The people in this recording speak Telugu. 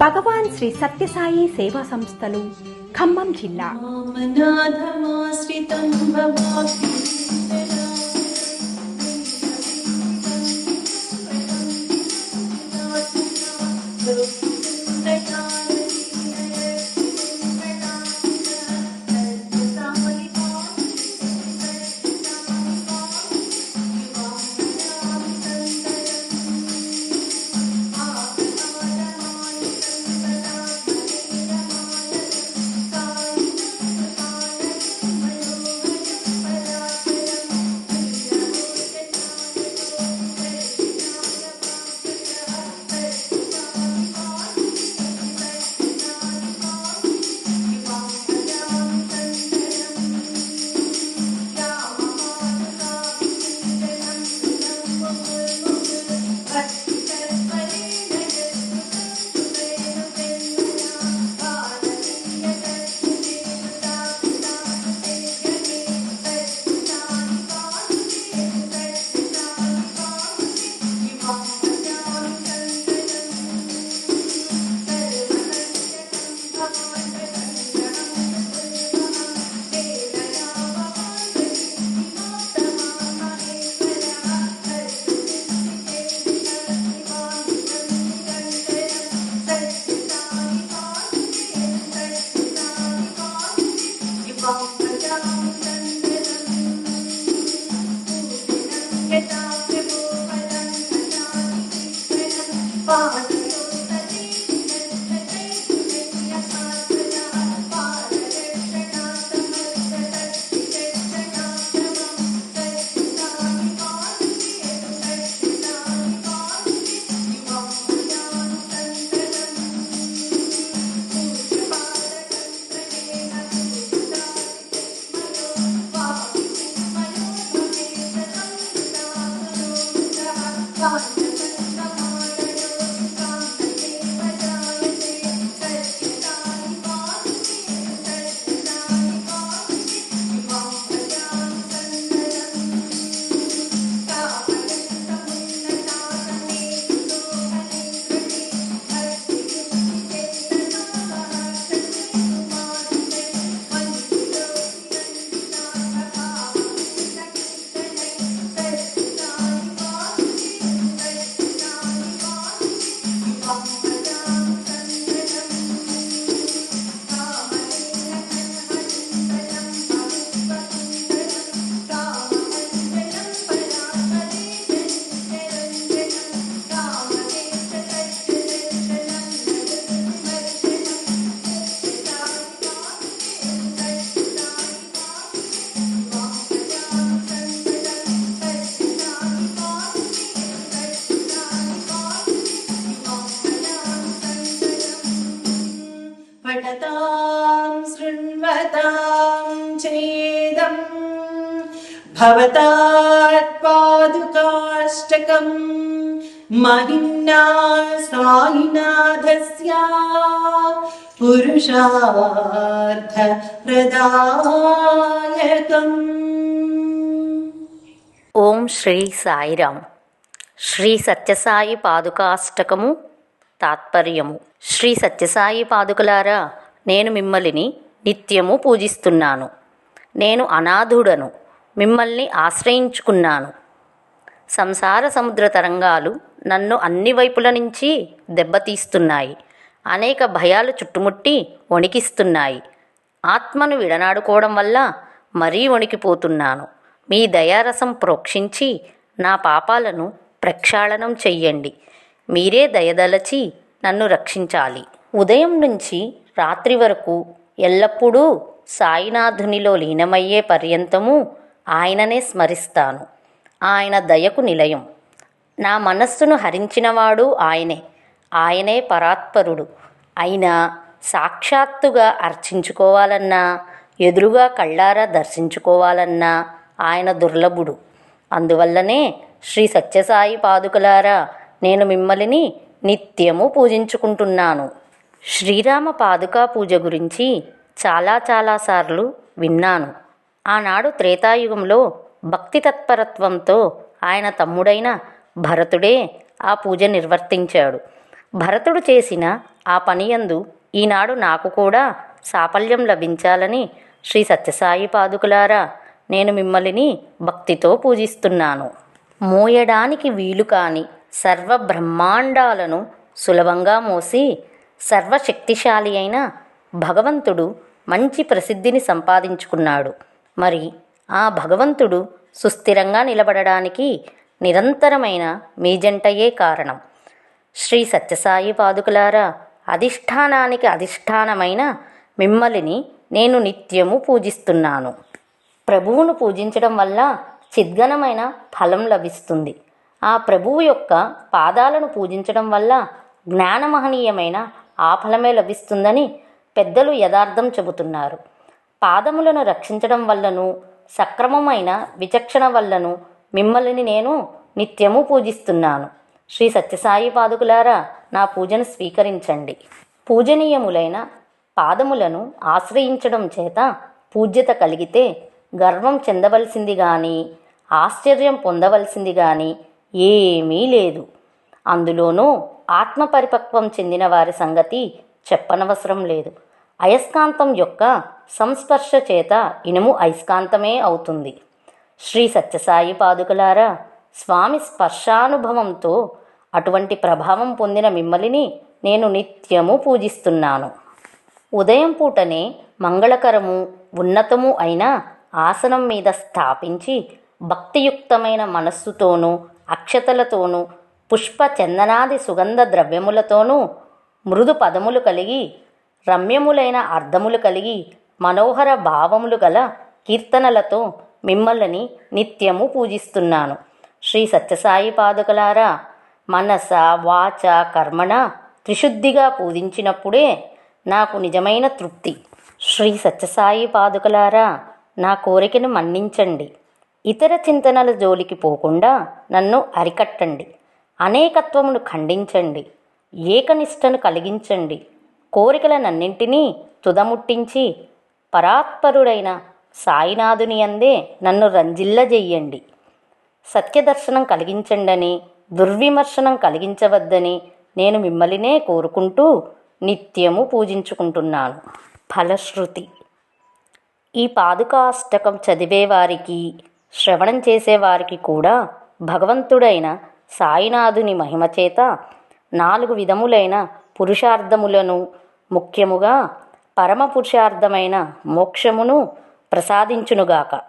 భగవాన్ శ్రీ సత్యసాయి సేవా సంస్థలు ఖమ్మం జిల్లా. heart. भवतात्पादुकाष्टकम् महिम्ना सायिनाथस्य पुरुषार्थप्रदायकम् ఓం శ్రీ సాయిరామ్ శ్రీ సత్యసాయి పాదుకాష్టకము తాత్పర్యము శ్రీ సత్యసాయి పాదుకలారా నేను మిమ్మల్ని నిత్యము పూజిస్తున్నాను నేను అనాథుడను మిమ్మల్ని ఆశ్రయించుకున్నాను. సంసార సముద్ర తరంగాలు నన్ను అన్ని వైపుల నుంచి దెబ్బతీస్తున్నాయి. అనేక భయాలు చుట్టుముట్టి వణికిస్తున్నాయి. ఆత్మను విడనాడుకోవడం వల్ల మరీ వణికిపోతున్నాను. మీ దయారసం ప్రోక్షించి నా పాపాలను ప్రక్షాళనం చెయ్యండి. మీరే దయదలచి నన్ను రక్షించాలి. ఉదయం నుంచి రాత్రి వరకు ఎల్లప్పుడూ సాయినాథునిలో లీనమయ్యే పర్యంతము ఆయననే స్మరిస్తాను. ఆయన దయకు నిలయం. నా మనస్సును హరించినవాడు ఆయనే. ఆయనే పరాత్పరుడు. అయినా సాక్షాత్తుగా అర్చించుకోవాలన్నా ఎదురుగా కళ్ళారా దర్శించుకోవాలన్నా ఆయన దుర్లభుడు. అందువల్లనే శ్రీ సత్యసాయి పాదుకలారా నేను మిమ్మల్ని నిత్యము పూజించుకుంటున్నాను. శ్రీరామ పాదుకా పూజ గురించి చాలా చాలాసార్లు విన్నాను. ఆనాడు త్రేతాయుగంలో భక్తి తత్పరత్వంతో ఆయన తమ్ముడైన భరతుడే ఆ పూజ నిర్వర్తించాడు. భరతుడు చేసిన ఆ పనియందు ఈనాడు నాకు కూడా సాఫల్యం లభించాలని శ్రీ సత్యసాయి పాదుకులారా నేను మిమ్మల్ని భక్తితో పూజిస్తున్నాను. మోయడానికి వీలు కాని సర్వ బ్రహ్మాండాలను సులభంగా మోసి సర్వశక్తిశాలి అయిన భగవంతుడు మంచి ప్రసిద్ధిని సంపాదించుకున్నాడు. మరి ఆ భగవంతుడు సుస్థిరంగా నిలబడడానికి నిరంతరమైన మీ జంటయే కారణం. శ్రీ సత్యసాయి పాదుకులారా అధిష్టానానికి అధిష్టానమైన మిమ్మల్ని నేను నిత్యము పూజిస్తున్నాను. ప్రభువును పూజించడం వల్ల చిద్గనమైన ఫలం లభిస్తుంది. ఆ ప్రభువు యొక్క పాదాలను పూజించడం వల్ల జ్ఞానమహనీయమైన ఆ ఫలమే లభిస్తుందని పెద్దలు యథార్థం చెబుతున్నారు. పాదములను రక్షించడం వల్లను సక్రమమైన విచక్షణ వల్లను మిమ్మల్ని నేను నిత్యము పూజిస్తున్నాను. శ్రీ సత్యసాయి పాదుకులారా నా పూజను స్వీకరించండి. పూజనీయములైన పాదములను ఆశ్రయించడం చేత పూజ్యత కలిగితే గర్వం చెందవలసింది కానీ ఆశ్చర్యం పొందవలసింది కానీ ఏమీ లేదు. అందులోనూ ఆత్మపరిపక్వం చెందిన వారి సంగతి చెప్పనవసరం లేదు. అయస్కాంతం యొక్క సంస్పర్శ చేత ఇనుము అయస్కాంతమే అవుతుంది. శ్రీ సత్యసాయి పాదుకలారా స్వామి స్పర్శానుభవంతో అటువంటి ప్రభావం పొందిన మిమ్మల్ని నేను నిత్యము పూజిస్తున్నాను. ఉదయం పూటనే మంగళకరము ఉన్నతము అయిన ఆసనం మీద స్థాపించి భక్తియుక్తమైన మనస్సుతోనూ అక్షతలతోనూ పుష్ప చందనాది సుగంధ ద్రవ్యములతోనూ మృదు పదములు కలిగి రమ్యములైన అర్థములు కలిగి మనోహర భావములు గల కీర్తనలతో మిమ్మల్ని నిత్యము పూజిస్తున్నాను. శ్రీ సత్యసాయి పాదుకలారా మనస వాచ కర్మణ త్రిశుద్ధిగా పూజించినప్పుడే నాకు నిజమైన తృప్తి. శ్రీ సత్యసాయి పాదుకలారా నా కోరికను మన్నించండి. ఇతర చింతనల జోలికి పోకుండా నన్ను అరికట్టండి. అనేకత్వమును ఖండించండి. ఏకనిష్టను కలిగించండి. కోరికలనన్నింటినీ తుదముట్టించి పరాత్పరుడైన సాయినాథుని అందే నన్ను రంజిల్లజెయ్యండి. సత్యదర్శనం కలిగించండని దుర్విమర్శనం కలిగించవద్దని నేను మిమ్మల్నే కోరుకుంటూ నిత్యము పూజించుకుంటున్నాను. ఫలశ్రుతి. ఈ పాదుకాష్టకం చదివేవారికి శ్రవణం చేసేవారికి కూడా భగవంతుడైన సాయినాథుని మహిమ చేత నాలుగు విధములైన పురుషార్థములను ముఖ్యముగా పరమ పురుషార్థమైన మోక్షమును ప్రసాదించునుగాక.